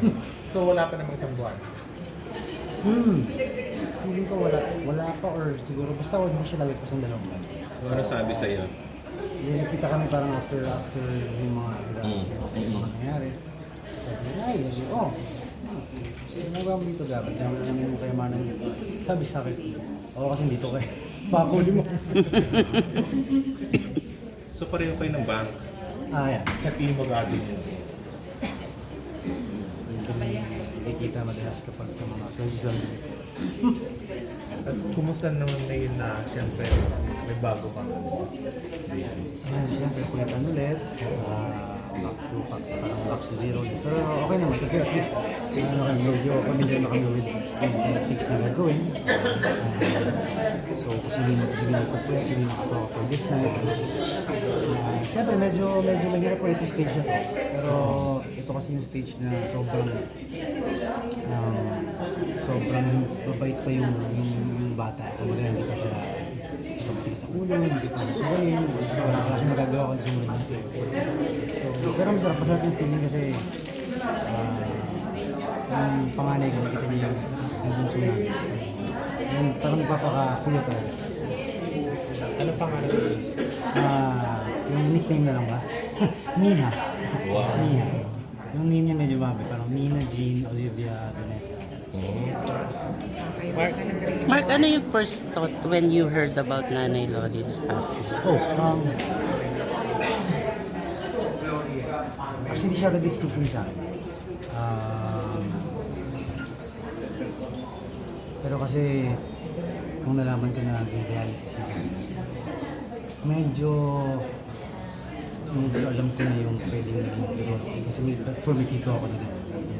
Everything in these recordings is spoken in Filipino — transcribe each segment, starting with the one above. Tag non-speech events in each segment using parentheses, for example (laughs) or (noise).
(laughs) So wala pa namang isang buwan. Hmm. Feeling ko wala, wala pa or siguro basta hindi siya nalagpas ng dalawang buwan. Ano sabi sa'yo? Yung nakita kami parang after after yung mga Mm, yung mm. mga nangyari. Sabi niya, ay, sabi ko, oh, ginagawa mo dito dapat. Kaya wala namin mo kayamanan yun. Sabi sa akin, ako kasi dito kay (laughs) Pakuli mo. So pareho kayo ng bank. ah, yan. Sa team mo gagawin yun. Hindi nakikita madalas kapag sa mga social media. At kumusta naman ngayon na siyempre may bago kang Ayan, siyempre kulitan ulit. Ah, back to back, to zero. Pero okay naman kasi at least ano kami, medyo familiar na kami with with the things na gagawin. Ah, so kung sino kung sino ko po, sino ako for this night. Uh, siyempre medyo medyo mahirap po ito stage na to. Pero ito kasi yung stage na sobrang um, sobrang mabait pa yung yung, yung bata. Kung hindi pa siya pagtigas sa ulo, hindi pa sumayin, kasi wala ka kasi magagawa kung sumunod na siya. So, pero masarap, masarap yung feeling kasi ah, yung panganay ko, nakita niya yung bunso namin. Yung parang nagpapakakuya talaga. Ano pangalan mo? Ah, yung nickname na lang ba? (laughs) Miha. Wow. Miha. Yung name niya medyo mabi, parang Mina, Jean, Olivia, Vanessa. Mark, Mark, ano yung first thought when you heard about Nanay Loli's passing? Oh, um... Actually, hindi siya agad nag-sink sa akin. Um, pero kasi, nung nalaman ko na nag-dialysis siya, medyo medyo alam ko na yung pwedeng naging result. Kasi may, for may tito ako na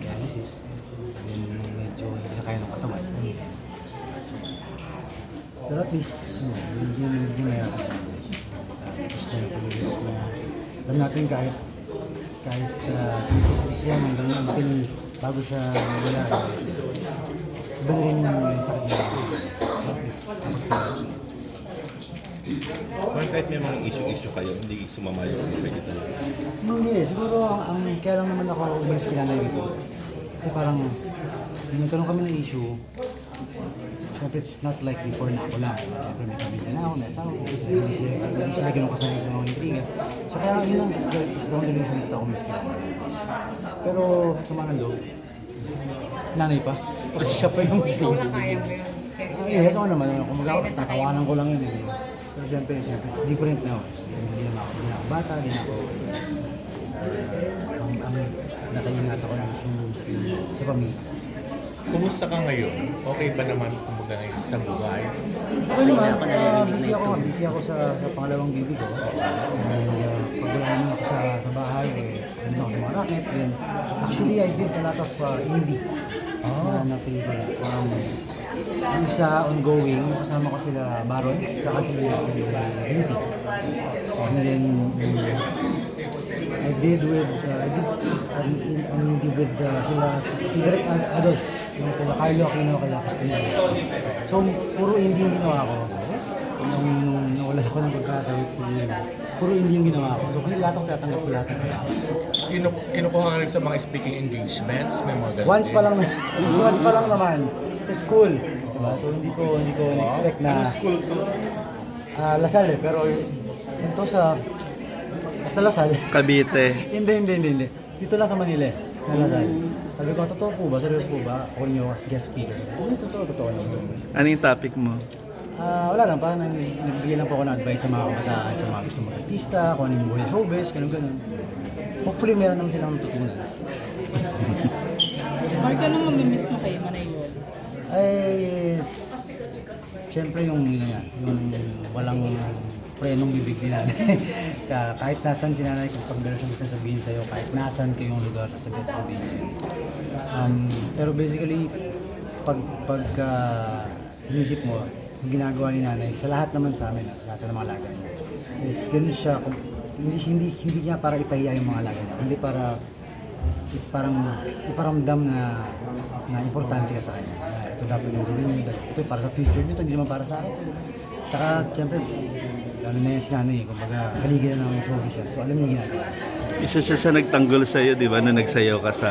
dialysis. Then medyo hindi na kaya ng katawan. Pero at least, yun, yun, yun, yun yun. Tapos na yung pag na alam natin kahit kahit sa uh, yan hanggang until bago siya wala. Iba na rin yung sakit niya. At least. So kahit may mga issue-issue kayo, hindi sumama yung kayo talaga. Hindi, siguro ang, ang kaya lang naman ako umalis kila nanay before. Kasi parang, nung nagkaroon kami ng issue, Siyempre, it's not like before na ako lang. Siyempre, may pamilya na ako, may asawa ko. Hindi sila, hindi sila ganun kasanay sa mga intriga. So, kaya yun lang, it's the, it's the only reason that ako miss kila. Pero, sama ng loob, nanay pa. Kasi (laughs) siya pa yung... Ikaw lang kaya mo yun. Ah, yes, ako naman. Kung mag tatawanan ko lang yun. Eh. Pero siyempre, siyempre, it's different now. Hindi na ako, hindi na ako bata, hindi na ako... Uh, ang, ang nakaingat ako ng sa pamilya. kumusta ka ngayon? Okay ba naman kumbaga ngayon sa buhay? Okay naman, uh, busy ako. Busy ako sa, sa pangalawang baby ko. And uh, pag wala naman ako sa, sa bahay, eh, ano ako sa mga racket. Then, actually, I did a lot of uh, indie na, na pelikula. Um, yung isa ongoing, kasama ko sila Baron, saka si Beauty. And then, um, I did with, uh, I did an, in, an indie with uh, sila, si Direk Ad- Adolf, yung kila Carlo Aquino, kila Castillo. So, puro yung ginawa ko. Nung, nung nawala ako ng pagkakawit sa puro indie yung ginawa ko. So, kasi lahat ako tatanggap ko lahat ng trabaho. Kinu kinukuha ka rin sa mga speaking engagements? May mga ganun Once pa lang, (laughs) once pa lang naman, sa school. Diba? So, hindi ko, hindi ko expect na... Ano school to? Ah, Lasal eh, pero ito sa basta Lasal. Cavite. (laughs) hindi, hindi, hindi, hindi. Dito lang sa Manila eh, na Lasal. Sabi ko, totoo po ba? Seryoso po ba? Ako niyo as guest speaker. Hindi, totoo, totoo. Ano yung topic mo? Ah, wala lang, parang nag- nagbigay lang po ako ng advice sa mga kabataan, sa mga gusto mag-artista, kung ano yung buhay sa showbiz, ganun ganun. Hopefully meron naman silang natutunan. Mark, (laughs) anong mamimiss mo kay Manay? Ay, siyempre yung yan, yung walang prenong bibig ni nanay. (laughs) Kahit nasan si nanay, kung pag meron siyang sabihin sa'yo, kahit nasan kayong lugar, gusto sabihin niya. Um, pero basically, pag, pag uh, inisip mo, ginagawa ni nanay, sa lahat naman sa amin, lahat sa mga alaga niya, is ganun siya, kung, hindi, hindi, hindi niya para ipahiya yung mga alaga niya, hindi para parang iparamdam na na importante ka sa kanya. Na ito dapat yung gawin niyo. Ito para sa future niyo, ito hindi naman para sa akin. Saka, siyempre, ano na yan si nanay, kumbaga, haligi na naman yung showbiz siya. So, alam niya ginagawa. Isa siya sa nagtanggol sa'yo, di ba, na nagsayaw ka sa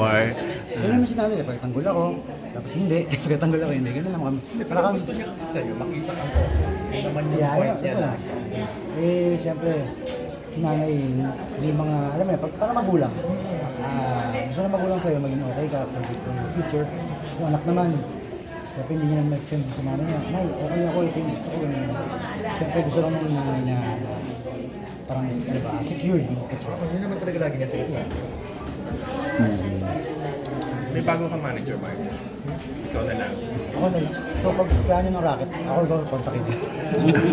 bar. Ganun naman si nanay, pagtanggol ako, tapos hindi, (laughs) pagtanggol ako, hindi, ganun naman kami. Para kami, Gusto niya kasi sa'yo, makita ka ko. Yun naman yung Yeah, point niya wala. na. Eh, siyempre, si nanay, may mga, alam mo yun, pag para magulang, ah, gusto na magulang sa'yo, maging okay ka for the for the future. Yung anak naman, Siyempre, hindi niya naman ma-explain sa nanay niya, Nay, okay ako, ito yung gusto ko. ganyan." Siyempre, gusto lang ng nanay na parang, ano ba, secured yung future. Yun naman talaga lagi niya sa'yo sa May bago kang manager, Mark. Ikaw na lang. Ako na lang. So, pag plano ng racket, ako ikaw kontakin niya.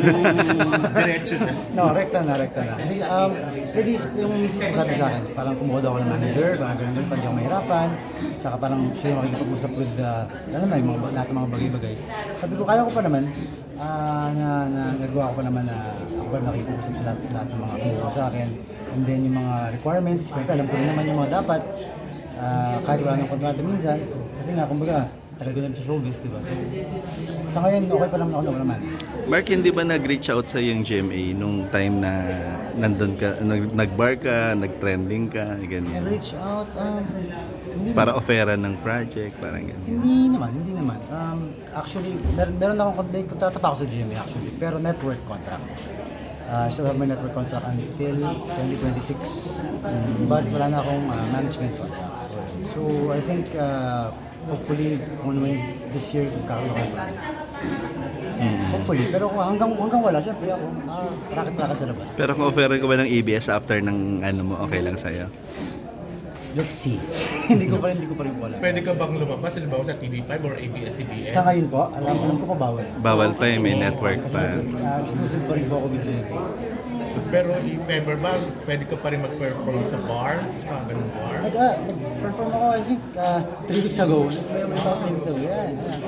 (laughs) Diretso na. No, rekta na, rekta na. Kasi, um, ladies, yung misis ko sabi sa akin, parang kumuha daw ako ng manager, parang ganun ganun, hindi ako mahirapan. Tsaka parang siya yung makikipag-usap with, uh, alam na, yung mga, lahat ng mga bagay-bagay. Sabi ko, kaya ko pa naman, ah, na, na, nagawa ko pa naman na ako pa nakikipag-usap sa lahat, sa lahat ng mga kumuha sa akin. And then yung mga requirements, siyempre alam ko rin naman yung mga dapat, ah, kahit wala ng kontrata minsan. Kasi nga, kumbaga, talaga lang sa showbiz, di ba? So, sa ngayon, okay pa naman ako na naman. Mark, hindi ba nag-reach out sa yung GMA nung time na nandun ka, nag- nag-bar ka, nag-trending ka, ganyan? reach out, um, hindi Para offera ng project, parang ganyan. Hindi naman, hindi naman. Um, actually, meron, meron akong contract, kontrata pa ako sa GMA actually, pero network contract. Uh, still have my network contract until 2026. But wala na akong uh, management contract. So, I think uh, hopefully ano man this year magkakaroon ako Mm. Hopefully, pero kung hanggang hanggang wala, syempre ako, ah, racket-racket sa labas. Pero kung offera ka ba ng ABS after ng ano mo, okay lang sa'yo? Let's see. (laughs) hindi ko pa rin, hindi ko pa rin po alam. Pwede ka bang lumabas, halimbawa sa TV5 or ABS-CBN? Sa ngayon po, alam, alam ko pa bawal. Bawal pa eh, may network Kasi pa. uh, exclusive pa rin po ako with. Pero if ever ba, pwede ka pa rin mag-perform sa bar? Sa ganung bar? Nag, ah, nag-perform ako, I think, uh, three weeks ago. Nag-perform ako three weeks ago. Yan, yan.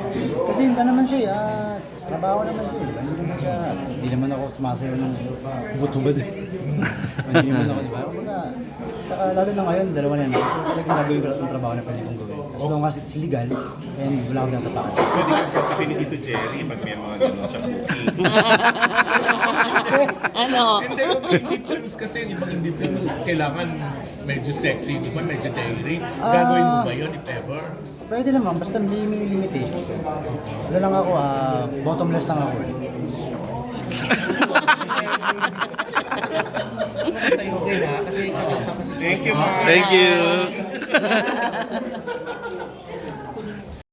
Kasi hindi naman siya, eh, ah, trabaho naman siya. eh. Hindi naman siya, hindi naman ako sumasayaw ng hubot-hubad. (laughs) hindi naman ako, di ba? Tsaka lalo na ngayon, dalawa na yan. So talagang gagawin ko lahat ng trabaho na pwede kong gawin. As long as it's legal and wala akong natapakan. Pwede ka kontakin ni Tito Jerry pag may mga ganun siya booking. (laughs) ano? Hindi, yung indie films kasi, yung ibang indie films, kailangan medyo sexy, yung iba medyo dairy. Gagawin mo ba yun if ever? Pwede naman, basta may, may limitation. Ano lang ako, ah, bottomless lang ako. eh. Okay na, kasi kakanta pa si Thank you! (laughs)